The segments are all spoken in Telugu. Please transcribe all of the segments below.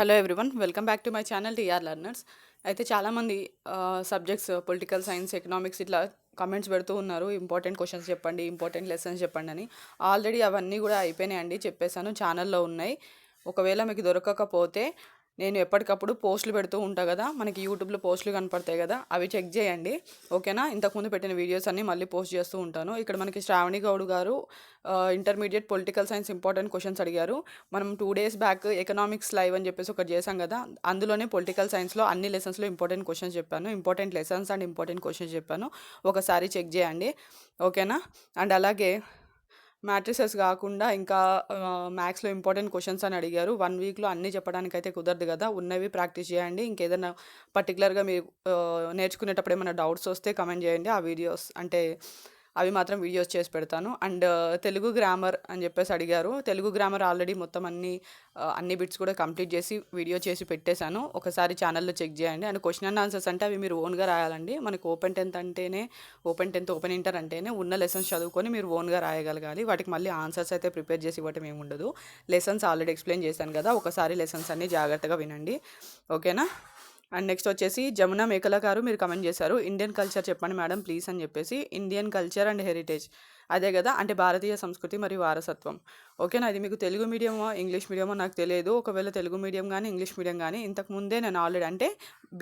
Hello everyone welcome back to my channel TR learners అయితే చాలామంది సబ్జెక్ట్స్ పొలిటికల్ సైన్స్ ఎకనామిక్స్ ఇట్లా కమెంట్స్ పెడుతూ ఉన్నారు. ఇంపార్టెంట్ క్వశ్చన్స్ చెప్పండి ఇంపార్టెంట్ లెసన్స్ చెప్పండి అని. ఆల్రెడీ అవన్నీ కూడా అయిపోయినాయండి చెప్పేశాను. ఛానల్లో ఉన్నాయి. ఒకవేళ మీకు దొరకకపోతే నేను ఎప్పటికప్పుడు పోస్టులు పెడుతూ ఉంటా కదా మనకి యూట్యూబ్లో పోస్టులు కనపడతాయి కదా అవి చెక్ చేయండి. ఓకేనా? ఇంతకుముందు పెట్టిన వీడియోస్ అన్నీ మళ్ళీ పోస్ట్ చేస్తూ ఉంటాను. ఇక్కడ మనకి Shravani Goud garu intermediate political science important questions అడిగారు. మనం two days back economics live అని చెప్పేసి ఒకటి చేశాం కదా అందులోనే పొలిటికల్ సైన్స్లో అన్ని లెసన్స్లో ఇంపార్టెంట్ క్వశ్చన్స్ చెప్పాను. Important lessons and important questions చెప్పాను. ఒకసారి చెక్ చేయండి. ఓకేనా? అండ్ అలాగే మ్యాట్రిసెస్ కాకుండా ఇంకా మ్యాథ్స్లో ఇంపార్టెంట్ క్వశ్చన్స్ అని అడిగారు. వన్ వీక్లో అన్నీ చెప్పడానికి అయితే కుదరదు కదా. ఉన్నవి ప్రాక్టీస్ చేయండి. ఇంకేదైనా పర్టికులర్గా మీరు నేర్చుకునేటప్పుడు ఏమైనా డౌట్స్ వస్తే కమెంట్ చేయండి. ఆ వీడియోస్ అంటే అవి మాత్రం వీడియోస్ చేసి పెడతాను. అండ్ తెలుగు గ్రామర్ అని చెప్పేసి అడిగారు. తెలుగు గ్రామర్ ఆల్రెడీ మొత్తం అన్ని అన్ని బిట్స్ కూడా కంప్లీట్ చేసి వీడియో చేసి పెట్టేశాను. ఒకసారి ఛానల్లో చెక్ చేయండి. అండ్ క్వశ్చన్ అండ్ ఆన్సర్స్ అంటే అవి మీరు ఓన్గా రాయాలండి. మనకు ఓపెన్ టెన్త్ అంటేనే ఓపెన్ టెన్త్ ఓపెన్ ఇంటర్ అంటేనే ఉన్న లెసన్స్ చదువుకొని మీరు ఓన్గా రాయగలగాలి. వాటికి మళ్ళీ ఆన్సర్స్ అయితే ప్రిపేర్ చేసి ఇవ్వటం ఏమి ఉండదు. లెసన్స్ ఆల్రెడీ ఎక్స్ప్లెయిన్ చేశాను కదా ఒకసారి లెసన్స్ అన్ని జాగ్రత్తగా వినండి. ఓకేనా? అండ్ నెక్స్ట్ వచ్చేసి జమున మేకల గారు మీరు కమెంట్ చేశారు. ఇండియన్ కల్చర్ చెప్పండి మేడం ప్లీజ్ అని చెప్పేసి. ఇండియన్ కల్చర్ అండ్ హెరిటేజ్ అదే కదా! అంటే భారతీయ సంస్కృతి మరియు వారసత్వం. ఓకేనా? అది మీకు తెలుగు మీడియమో ఇంగ్లీష్ మీడియమో నాకు తెలియదు. ఒకవేళ తెలుగు మీడియం కానీ ఇంగ్లీష్ మీడియం కానీ ఇంతకు ముందే నేను ఆల్రెడీ అంటే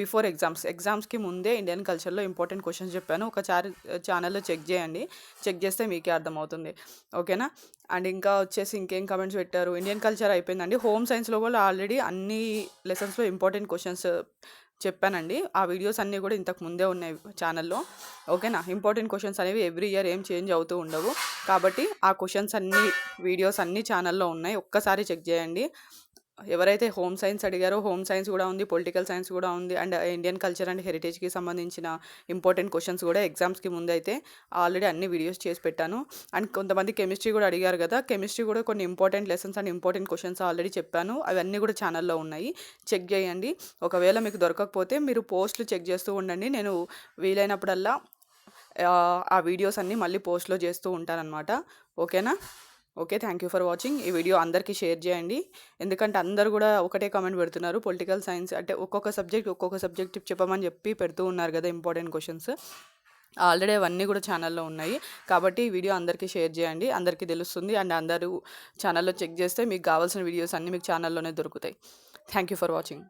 బిఫోర్ ఎగ్జామ్స్ ఎగ్జామ్స్కి ముందే ఇండియన్ కల్చర్లో ఇంపార్టెంట్ క్వశ్చన్స్ చెప్పాను. ఒక చార్ ఛానల్లో చెక్ చేయండి. చెక్ చేస్తే మీకే అర్థమవుతుంది. ఓకేనా? అండ్ ఇంకా వచ్చేసి ఇంకేం కమెంట్స్ పెట్టారు? ఇండియన్ కల్చర్ అయిపోయిందండి. హోమ్ సైన్స్లో కూడా ఆల్రెడీ అన్ని లెసన్స్లో ఇంపార్టెంట్ క్వశ్చన్స్ చెప్పానండి. ఆ వీడియోస్ అన్నీ కూడా ఇంతకు ముందే ఉన్నాయి ఛానల్లో. ఓకేనా? ఇంపార్టెంట్ క్వశ్చన్స్ అనేవి ఎవ్రీ ఇయర్ ఏం చేంజ్ అవుతూ ఉండవు. కాబట్టి ఆ క్వశ్చన్స్ అన్ని వీడియోస్ అన్ని ఛానల్లో ఉన్నాయి. ఒక్కసారి చెక్ చేయండి. ఎవరైతే హోమ్ సైన్స్ అడిగారో హోమ్ సైన్స్ కూడా ఉంది పొలిటికల్ సైన్స్ కూడా ఉంది అండ్ ఇండియన్ కల్చర్ అండ్ హెరిటేజ్కి సంబంధించిన ఇంపార్టెంట్ క్వశ్చన్స్ కూడా ఎగ్జామ్స్కి ముందు అయితే ఆల్రెడీ అన్ని వీడియోస్ చేసి పెట్టాను. అండ్ కొంతమంది కెమిస్ట్రీ కూడా అడిగారు కదా కెమిస్ట్రీ కూడా కొన్ని important lessons and important questions already చెప్పాను. అవన్నీ కూడా ఛానల్లో ఉన్నాయి. చెక్ చేయండి. ఒకవేళ మీకు దొరకకపోతే మీరు పోస్ట్లు చెక్ చేస్తూ ఉండండి. నేను వీలైనప్పుడల్లా ఆ వీడియోస్ అన్నీ మళ్ళీ పోస్ట్లో చేస్తూ ఉంటానన్నమాట. ఓకేనా? Okay thank you for watching. ఈ వీడియో అందరికీ షేర్ చేయండి. ఎందుకంటే అందరు కూడా ఒకటే కామెంట్ పెడుతున్నారు పొలిటికల్ సైన్స్ అంటే ఒక్కొక్క సబ్జెక్ట్ ఒక్కొక్క సబ్జెక్ట్ చెప్పమని చెప్పి పెడుతూ ఉన్నారు కదా ఇంపార్టెంట్ క్వశ్చన్స్. ఆల్రెడీ అవన్నీ కూడా ఛానల్లో ఉన్నాయి. కాబట్టి ఈ వీడియో అందరికీ షేర్ చేయండి. అందరికీ తెలుస్తుంది అండ్ అందరూ ఛానల్లో చెక్ చేస్తే మీకు కావాల్సిన వీడియోస్ అన్నీ మీకు ఛానల్లోనే దొరుకుతాయి. Thank you for watching.